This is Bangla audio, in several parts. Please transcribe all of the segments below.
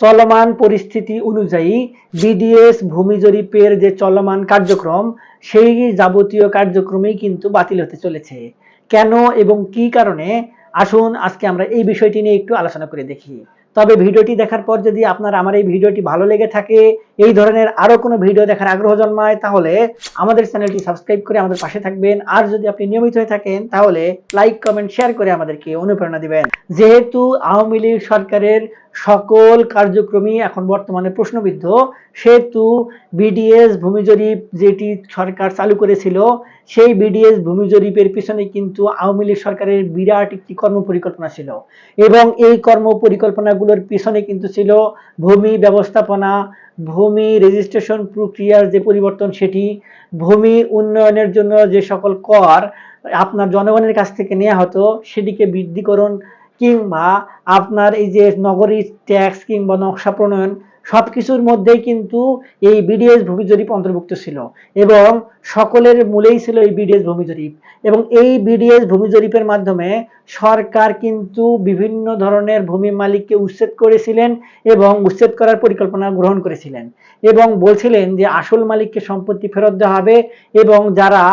চলমান পরিস্থিতি অনুযায়ী বিডিএস ভূমি জরিপের যে চলমান কার্যক্রম, সেই যাবতীয় কার্যক্রমেই কিন্তু বাতিল হতে চলেছে। কেন এবং কি কারণে? আসুন আজকে আমরা এই বিষয়টি নিয়ে একটু আলোচনা করে দেখি। তবে ভিডিওটি দেখার পর যদি আপনার আমার এই ভিডিওটি ভালো লেগে থাকে, এই ধরনের আরও কোনো ভিডিও দেখার আগ্রহ জন্মায়, তাহলে আমাদের চ্যানেলটি সাবস্ক্রাইব করে আমাদের পাশে থাকবেন। আর যদি আপনি নিয়মিত হয়ে থাকেন, তাহলে লাইক, কমেন্ট, শেয়ার করে আমাদেরকে অনুপ্রেরণা দিবেন। যেহেতু আওয়ামী লীগ সরকারের সকল কার্যক্রমই এখন বর্তমানে প্রশ্নবিদ্ধ। সেহেতু বিডিএস ভূমি জরিপ যেটি সরকার চালু করেছিল, সেই বিডিএস ভূমি জরিপের পিছনে কিন্তু আওয়ামী লীগ সরকারের বিরাট একটি কর্ম পরিকল্পনা ছিল। এবং এই কর্ম পরিকল্পনাগুলোর পিছনে কিন্তু ছিল ভূমি ব্যবস্থাপনা, ভূমি রেজিস্ট্রেশন প্রক্রিয়ার যে পরিবর্তন সেটি, ভূমি উন্নয়নের জন্য যে সকল কর আপনার জনগণের কাছ থেকে নেওয়া হতো, সেটিকে বৃদ্ধিকরণ কিংবা আপনার এই যে নগরী ট্যাক্স কিংবা নকশা প্রণয়ন সব কিছুর মধ্যেই কিন্তু এই বিডিএস ভূমি জরিপ অন্তর্ভুক্ত ছিল এবং সকলের মূলেই ছিল এই বিডিএস ভূমি জরিপ। এবং এই বিডিএস ভূমি জরিপের মাধ্যমে সরকার কিন্তু বিভিন্ন ধরনের ভূমি মালিককে উচ্ছেদ করেছিলেন এবং উচ্ছেদ করার পরিকল্পনা গ্রহণ করেছিলেন এবং বলছিলেন যে আসল মালিককে সম্পত্তি ফেরত দেওয়া হবে এবং যারা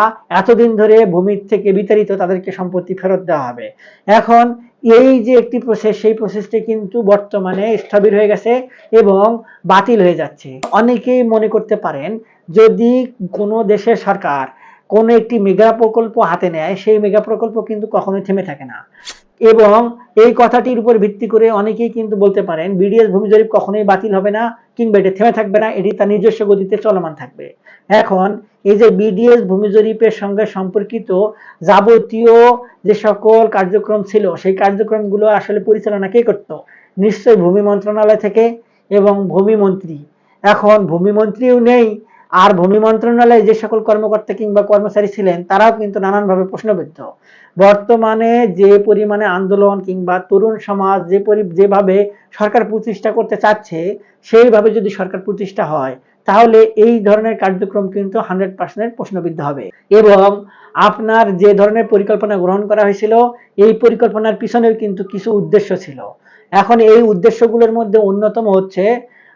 এতদিন ধরে ভূমির থেকে বিতাড়িত তাদেরকে সম্পত্তি ফেরত দেওয়া হবে। এখন এই যে একটি প্রসেস সেই প্রসেসটি কিন্তু বর্তমানে স্থবির হয়ে গেছে এবং বাতিল হয়ে যাচ্ছে। অনেকেই মনে করতে পারেন, যদি কোনো দেশের সরকার কোনো একটি মেগা প্রকল্প হাতে নেয়, সেই মেগা প্রকল্প কিন্তু কখনোই থেমে থাকে না। এবং এই কথাটির উপর ভিত্তি করে অনেকেই কিন্তু বলতে পারেন বিডিএস ভূমি জরিপ কখনোই বাতিল হবে না কিংবা এটা থেমে থাকবে না, এটি তার নিজস্ব গতিতে চলমান থাকবে। এখন এই যে বিডিএস ভূমি জরিপের সঙ্গে সম্পর্কিত যাবতীয় যে সকল কার্যক্রম ছিল, সেই কার্যক্রমগুলো আসলে পরিচালনা কে করতো? নিশ্চয়ই ভূমি মন্ত্রণালয় থেকে এবং ভূমি মন্ত্রী। এখন ভূমি মন্ত্রীও নেই, আর ভূমি মন্ত্রণালয়ে যে সকল কর্মকর্তা কিংবা কর্মচারী ছিলেন, তারাও কিন্তু নানানভাবে প্রশ্নবিদ্ধ। বর্তমানে যে পরিমাণে আন্দোলন কিংবা তরুণ সমাজ যে পরি, যেভাবে সরকার প্রতিষ্ঠা করতে চাচ্ছে, সেইভাবে যদি সরকার প্রতিষ্ঠা হয় তাহলে এই ধরনের কার্যক্রম কিন্তু হান্ড্রেড পার্সেন্ট প্রশ্নবিদ্ধ হবে। এবং আপনার যে ধরনের পরিকল্পনা গ্রহণ করা হয়েছিল, এই পরিকল্পনার পিছনেও কিন্তু কিছু উদ্দেশ্য ছিল। এখন এই উদ্দেশ্যগুলোর মধ্যে অন্যতম হচ্ছে,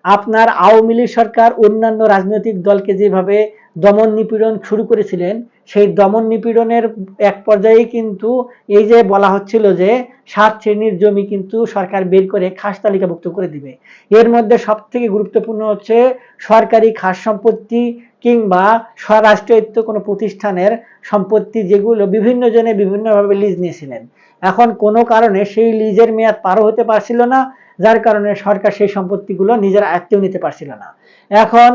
আপনার আওয়ামী লীগ সরকার অন্যান্য রাজনৈতিক দলকে যেভাবে দমন নিপীড়ন শুরু করেছিলেন সেই দমন নিপীড়নের এক পর্যায়ে কিন্তু এই যে বলা হচ্ছিল যে সাত শ্রেণির জমি কিন্তু সরকার বের করে খাস তালিকাভুক্ত করে দিবে। এর মধ্যে সব থেকে গুরুত্বপূর্ণ হচ্ছে সরকারি খাস সম্পত্তি কিংবা স্বরাষ্ট্রায়ত্ত কোনো প্রতিষ্ঠানের সম্পত্তি যেগুলো বিভিন্ন জনে বিভিন্নভাবে লিজ নিয়েছিলেন। এখন কোনো কারণে সেই লিজের মেয়াদ পারও হতে পারছিল না, যার কারণে সরকার সেই সম্পত্তিগুলো নিজের আয়ত্তেও নিতে পারছিল না। এখন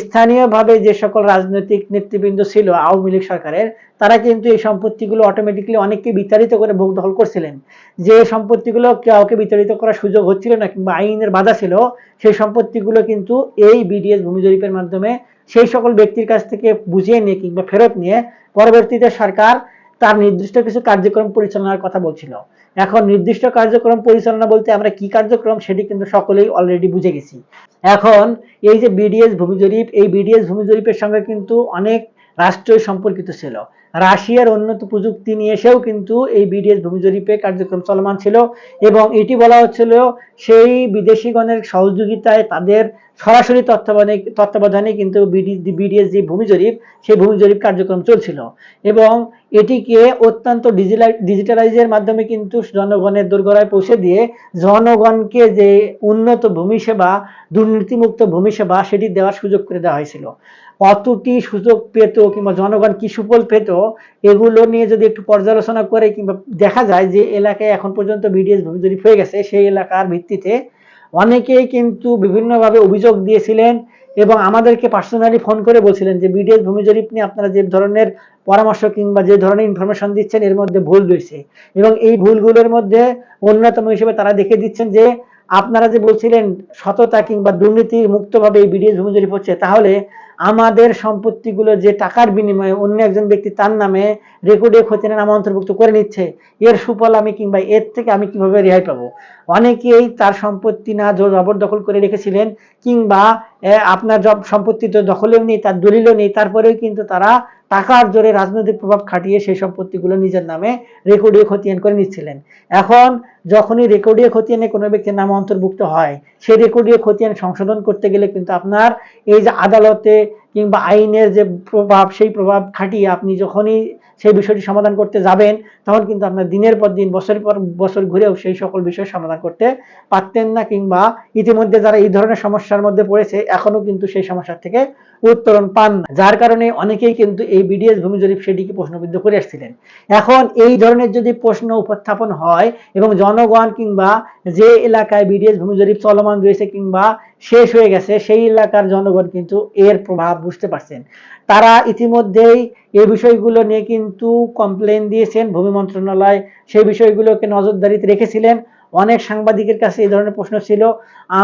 স্থানীয়ভাবে যে সকল রাজনৈতিক নেতৃবৃন্দ ছিল আওয়ামী লীগ সরকারের, তারা কিন্তু এই সম্পত্তিগুলো অটোমেটিকলি অনেককে বিতাড়িত করে ভোগ দখল করছিলেন। যে সম্পত্তিগুলো কাউকে বিতাড়িত করার সুযোগ হচ্ছিল না কিংবা আইনের বাধা ছিল, সেই সম্পত্তিগুলো কিন্তু এই বিডিএস ভূমি জরিপের মাধ্যমে সেই সকল ব্যক্তির কাছ থেকে বুঝিয়ে নিয়ে কিংবা ফেরত নিয়ে পরবর্তীতে সরকার তার নির্দিষ্ট কিছু কার্যক্রম পরিচালনার কথা বলছিল। এখন নির্দিষ্ট কার্যক্রম পরিচালনা বলতে আমরা কি কার্যক্রম সেটি কিন্তু সকলেই অলরেডি বুঝে গেছি। এখন এই যে বিডিএস ভূমি জরিপ, এই বিডিএস ভূমি জরিপের সঙ্গে কিন্তু অনেক রাষ্ট্রই সম্পর্কিত ছিল। রাশিয়ার উন্নত প্রযুক্তি নিয়ে এসেও কিন্তু এই বিডিএস ভূমি জরিপে কার্যক্রম চলমান ছিল এবং এটি বলা হচ্ছিল সেই বিদেশিগণের সহযোগিতায় তাদের সরাসরি তত্ত্বাবধানে তত্ত্বাবধানে কিন্তু বিডিএস যে ভূমি জরিপ সেই ভূমি জরিপ কার্যক্রম চলছিল এবং এটিকে অত্যন্ত ডিজিটালাইজের মাধ্যমে কিন্তু জনগণের দোরগোড়ায় পৌঁছে দিয়ে জনগণকে যে উন্নত ভূমি সেবা দুর্নীতিমুক্ত ভূমি সেবা সেটি দেওয়ার সুযোগ করে দেওয়া হয়েছিল। কতটি সুযোগ পেত কিংবা জনগণ কি সুফল পেত, এগুলো নিয়ে যদি একটু পর্যালোচনা করে কিংবা দেখা যায় যে এলাকায় এখন পর্যন্ত বিডিএস ভূমি জরিপ হয়ে গেছে, সেই এলাকার ভিত্তিতে অনেকেই কিন্তু বিভিন্নভাবে অভিযোগ দিয়েছিলেন এবং আমাদেরকে পার্সোনালি ফোন করে বলছিলেন যে বিডিএস ভূমি জরিপ নিয়ে আপনারা যে ধরনের পরামর্শ কিংবা যে ধরনের ইনফরমেশন দিচ্ছেন, এর মধ্যে ভুল রয়েছে। এবং এই ভুলগুলোর মধ্যে অন্যতম হিসেবে তারা দেখে দিচ্ছেন যে আপনারা যে বলছিলেন সততা কিংবা দুর্নীতি মুক্তভাবে এই বিডিএস ভূমি জরিপ হচ্ছে, তাহলে আমাদের সম্পত্তিগুলো যে টাকার বিনিময়ে অন্য একজন ব্যক্তি তার নামে রেকর্ডে খতিয়ানের নাম অন্তর্ভুক্ত করে নিচ্ছে, এর সুফল আমি কিংবা এর থেকে আমি কীভাবে রেহাই পাবো? অনেকেই তার সম্পত্তি না জবর দখল করে রেখেছিলেন কিংবা আপনার সম্পত্তি তো দখলেও নেই, তার দলিলও নেই, তারপরেও কিন্তু তারা টাকার জোরে রাজনৈতিক প্রভাব খাটিয়ে সেই সম্পত্তিগুলো নিজের নামে রেকর্ডীয় খতিয়ান করে নিচ্ছিলেন। এখন যখনই রেকর্ডীয় খতিয়ানে কোনো ব্যক্তির নাম অন্তর্ভুক্ত হয়, সেই রেকর্ডীয় খতিয়ান সংশোধন করতে গেলে কিন্তু আপনার এই যে আদালতে কিংবা আইনের যে প্রভাব, সেই প্রভাব খাটিয়ে আপনি যখনই সেই বিষয়টি সমাধান করতে যাবেন, তখন কিন্তু আপনার দিনের পর দিন, বছরের পর বছর ঘুরেও সেই সকল বিষয় সমাধান করতে পারতেন না কিংবা ইতিমধ্যে যারা এই ধরনের সমস্যার মধ্যে পড়েছে এখনও কিন্তু সেই সমস্যা থেকে উত্তরণ পান না। যার কারণে অনেকেই কিন্তু এই বিডিএস ভূমি জরিপ সেটিকে প্রশ্নবিদ্ধ করে আসছিলেন এখন এই ধরনের যদি প্রশ্ন উপস্থাপন হয় এবং জনগণ কিংবা যে এলাকায় বিডিএস ভূমি জরিপ চলমান রয়েছে কিংবা শেষ হয়ে গেছে, সেই এলাকার জনগণ কিন্তু এর প্রভাব বুঝতে পারছেন। তারা ইতিমধ্যেই এই বিষয়গুলো নিয়ে কিন্তু কমপ্লেন দিয়েছেন, ভূমি মন্ত্রণালয় সেই বিষয়গুলোকে নজরদারিতে রেখেছিলেন। অনেক সাংবাদিকের কাছে এই ধরনের প্রশ্ন ছিল।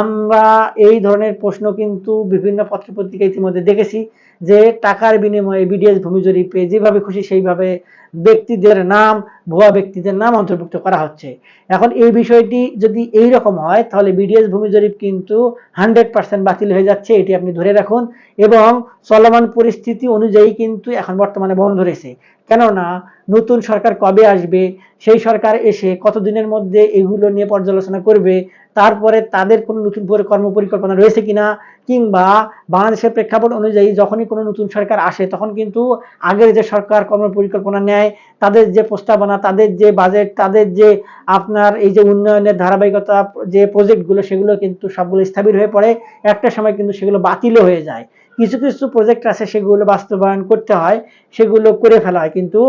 আমরা এই ধরনের প্রশ্ন কিন্তু বিভিন্ন পত্রপত্রিকা ইতিমধ্যে দেখেছি যে টাকার বিনিময়ে বিডিএস ভূমি জরিপে যেভাবে খুশি সেইভাবে ব্যক্তিদের নাম ভুয়া ব্যক্তিদের নাম অন্তর্ভুক্ত করা হচ্ছে। এখন এই বিষয়টি যদি এই রকম হয়, তাহলে বিডিএস ভূমি জরিপ কিন্তু হান্ড্রেড পার্সেন্ট বাতিল হয়ে যাচ্ছে, এটি আপনি ধরে রাখুন। এবং চলমান পরিস্থিতি অনুযায়ী কিন্তু এখন বর্তমানে বন্ধ রয়েছে। কেননা, নতুন সরকার কবে আসবে, সেই সরকার এসে কতদিনের মধ্যে এগুলো নিয়ে পর্যালোচনা করবে, তারপরে তাদের কোনো নতুন করে কর্ম পরিকল্পনা রয়েছে কিনা, কিংবা বাংলাদেশের প্রেক্ষাপট অনুযায়ী যখনই কোনো নতুন সরকার আসে, তখন কিন্তু আগের যে সরকার কর্ম পরিকল্পনা নেয়, তাদের যে প্রস্তাবনা তাদের যে বাজেট তাদের যে আপনার এই যে উন্নয়নের ধারাবাহিকতা, যে প্রজেক্টগুলো সেগুলো কিন্তু সবগুলো স্থবির হয়ে পড়ে। একটা সময় কিন্তু সেগুলো বাতিলও হয়ে যায়। কিছু কিছু প্রজেক্ট আছে, সেগুলো বাস্তবায়ন করতে হয়, সেগুলো করে ফেলা হয়। কিন্তু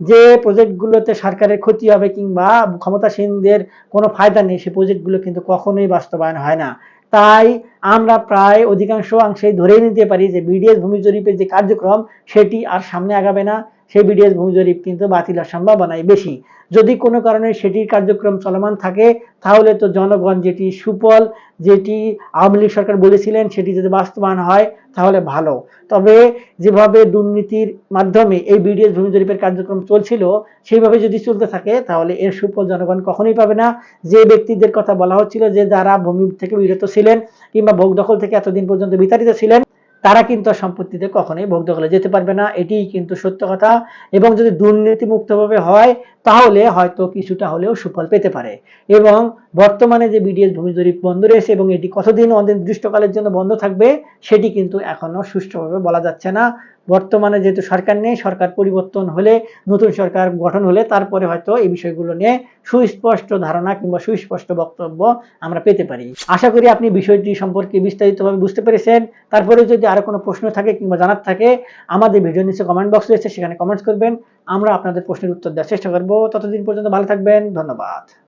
যে প্রজেক্টগুলোতে সরকারের ক্ষতি হবে কিংবা ক্ষমতাসীনদের কোনো ফায়দা নেই সেই প্রজেক্টগুলো কিন্তু কখনোই বাস্তবায়ন হয় না। তাই আমরা প্রায় অধিকাংশ অংশেই ধরেই নিতে পারি যে বিডিএস ভূমি জরিপের যে কার্যক্রম, সেটি আর সামনে আগাবে না। সেই বিডিএস ভূমি জরিপ কিন্তু বাতিল হওয়ার সম্ভাবনাই বেশি। যদি কোনো কারণে সেটির কার্যক্রম চলমান থাকে, তাহলে তো জনগণ যেটি সুফল, যেটি আওয়ামী লীগ সরকার বলেছিলেন, সেটি যদি বাস্তবায়ন হয়, তাহলে ভালো। তবে যেভাবে দুর্নীতির মাধ্যমে এই বিডিএস ভূমি জরিপের কার্যক্রম চলছিল, সেইভাবে যদি চলতে থাকে, তাহলে এর সুফল জনগণ কখনোই পাবে না। যে ব্যক্তিদের কথা বলা হচ্ছিল যে যারা ভূমি থেকে বিরত ছিলেন, কিংবা ভোগ দখল থেকে এতদিন পর্যন্ত বিতাড়িত ছিলেন, তারা কিন্তু সম্পত্তিতে কখনোই ভোগ দখলে যেতে পারবে না। এটিই কিন্তু সত্য কথা। এবং যদি দুর্নীতি মুক্তভাবে হয়, তাহলে হয়তো কিছুটা হলেও সুফল পেতে পারে। এবং বর্তমানে যে বিডিএস ভূমি জরিপ বন্ধ রয়েছে এবং এটি কতদিন অনির্দিষ্টকালের জন্য বন্ধ থাকবে, সেটি কিন্তু এখনও সুষ্ঠুভাবে বলা যাচ্ছে না। বর্তমানে যেহেতু সরকার নেই, সরকার পরিবর্তন হলে, নতুন সরকার গঠন হলে তারপরে হয়তো এই বিষয়গুলো নিয়ে সুস্পষ্ট ধারণা কিংবা সুস্পষ্ট বক্তব্য আমরা পেতে পারি। আশা করি আপনি বিষয়টি সম্পর্কে বিস্তারিতভাবে বুঝতে পেরেছেন। তারপরে যদি আরও কোনো প্রশ্ন থাকে কিংবা জানার থাকে, আমাদের ভিডিও নিচে কমেন্ট বক্স রয়েছে, সেখানে কমেন্টস করবেন। আমরা আপনাদের প্রশ্নের উত্তর দেওয়ার চেষ্টা করব। ততদিন পর্যন্ত ভালো থাকবেন। ধন্যবাদ।